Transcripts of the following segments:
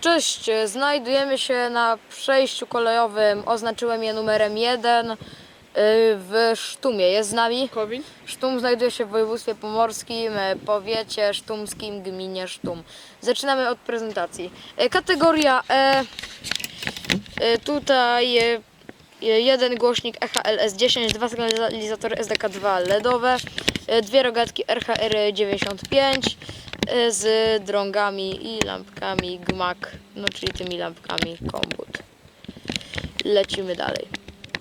Cześć, znajdujemy się na przejściu kolejowym, oznaczyłem je numerem 1 y, w Sztumie. Jest z nami? Kowin. Sztum znajduje się w województwie pomorskim, e, powiecie sztumskim, gminie Sztum. Zaczynamy od prezentacji. E, kategoria E. e tutaj jeden głośnik E EHLS10, dwa sygnalizatory SDK2 LEDowe, y, dwie rogatki RHR95 y, z drągami i lampkami GMAC, no czyli tymi lampkami kombut. Lecimy dalej.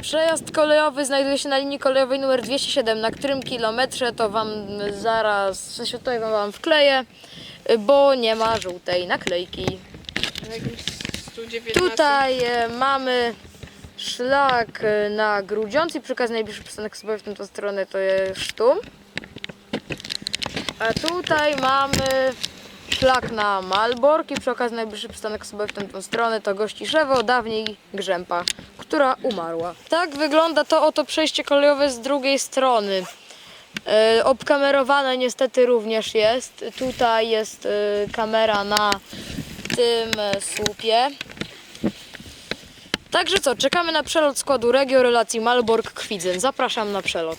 Przejazd kolejowy znajduje się na linii kolejowej numer 207, na którym kilometrze to Wam zaraz, w sensie tutaj Wam wkleję, y, bo nie ma żółtej naklejki. Na jakimś 119. Tutaj e, mamy szlak e, na Grudziądz i przy okazji najbliższy przystanek sobie w tę stronę to jest Sztum. A tutaj mamy szlak na Malbork i przy okazji najbliższy przystanek sobie w tę stronę to Gościszewo, dawniej Grzępa, która umarła. Tak wygląda to oto przejście kolejowe z drugiej strony. E, obkamerowane niestety również jest. Tutaj jest e, kamera na tym słupie. Także co, czekamy na przelot składu Regio relacji Malbork-Kwidzyn. Zapraszam na przelot.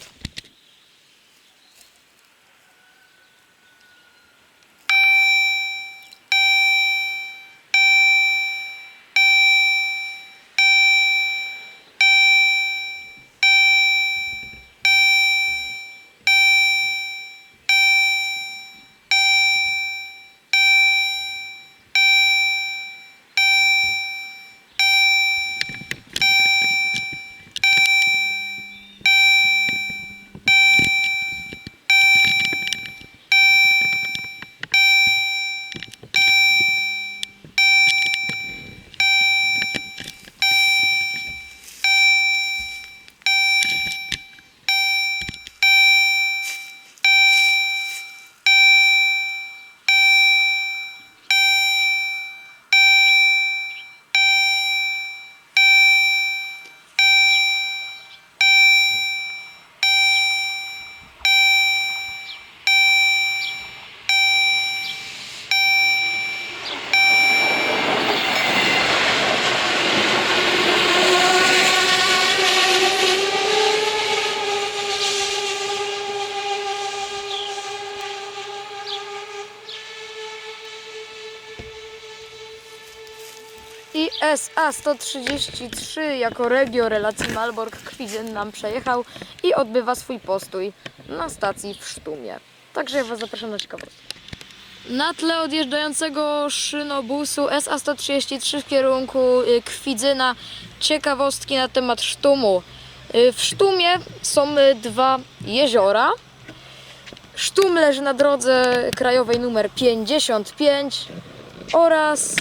I SA-133 jako regio relacji Malbork-Kwidzyn nam przejechał i odbywa swój postój na stacji w Sztumie. Także ja Was zapraszam na ciekawostkę. Na tle odjeżdżającego szynobusu SA-133 w kierunku y, Kwidzyna ciekawostki na temat Sztumu. Y, W Sztumie są y, dwa jeziora. Sztum leży na drodze krajowej numer 55 oraz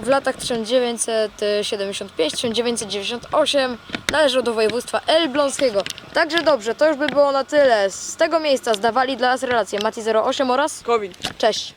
w latach 1975-1998 należał do województwa elbląskiego. Także dobrze, to już by było na tyle. Z tego miejsca zdawali dla nas relacje Mati 08 oraz Kowin. cześć.